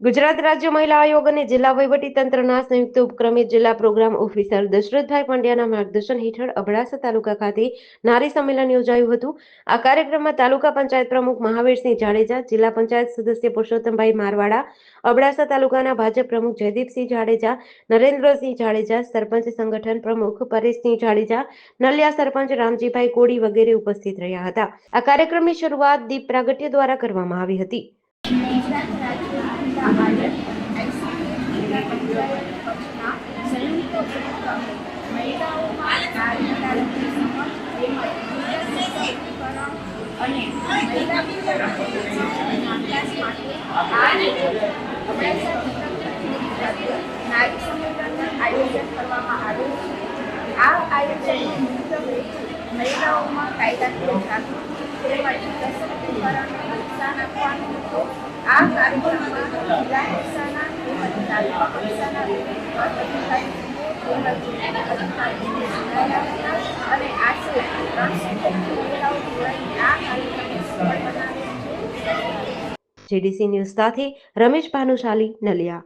ગુજરાત રાજ્ય મહિલા આયોગ અને જિલ્લા વહીવટી તંત્રના સંયુક્ત ઉપક્રમે જિલ્લા પ્રોગ્રામ ઓફિસર દશરથભાઈ પંડ્યાના માર્ગદર્શન હેઠળ અબડાસા તાલુકા ખાતે નારી સંમેલન યોજાયું હતું. આ કાર્યક્રમમાં તાલુકા પંચાયત પ્રમુખ મહાવીરસિંહ જાડેજા, જિલ્લા પંચાયત સદસ્ય પુરુષોત્તમભાઈ મારવાડા, અબડાસા તાલુકાના ભાજપ પ્રમુખ જયદીપસિંહ જાડેજા, નરેન્દ્રસિંહ જાડેજા, સરપંચ સંગઠન પ્રમુખ પરેશસિંહ જાડેજા, નલિયા સરપંચ રામજીભાઈ કોડી વગેરે ઉપસ્થિત રહ્યા હતા. આ કાર્યક્રમની શરૂઆત દીપ પ્રાગટ્ય દ્વારા કરવામાં આવી હતી. ગુજરાત રાજ્ય મહિલા આયોગ જિલ્લા સંયુક્ત ઉપક્રમે મહિલાઓમાં નારીવાદની સમજ તેમજ વિદ્યાર્થી સશક્તિકરણ અને મહિલા નારી સંમેલનનું આયોજન કરવામાં આવ્યું છે આ આયોજનની મુખ્ય મહિલાઓમાં કાયદાકીય જાગૃતિ તેમજ સશક્તિકરણને પ્રોત્સાહન આપવાનો હતો આ કાર્યક્રમમાં જિલ્લા કક્ષાના તેમજ તાલુકા જેડીસી ન્યૂઝ સાથે રમેશ ભાનુશાલી નલિયા.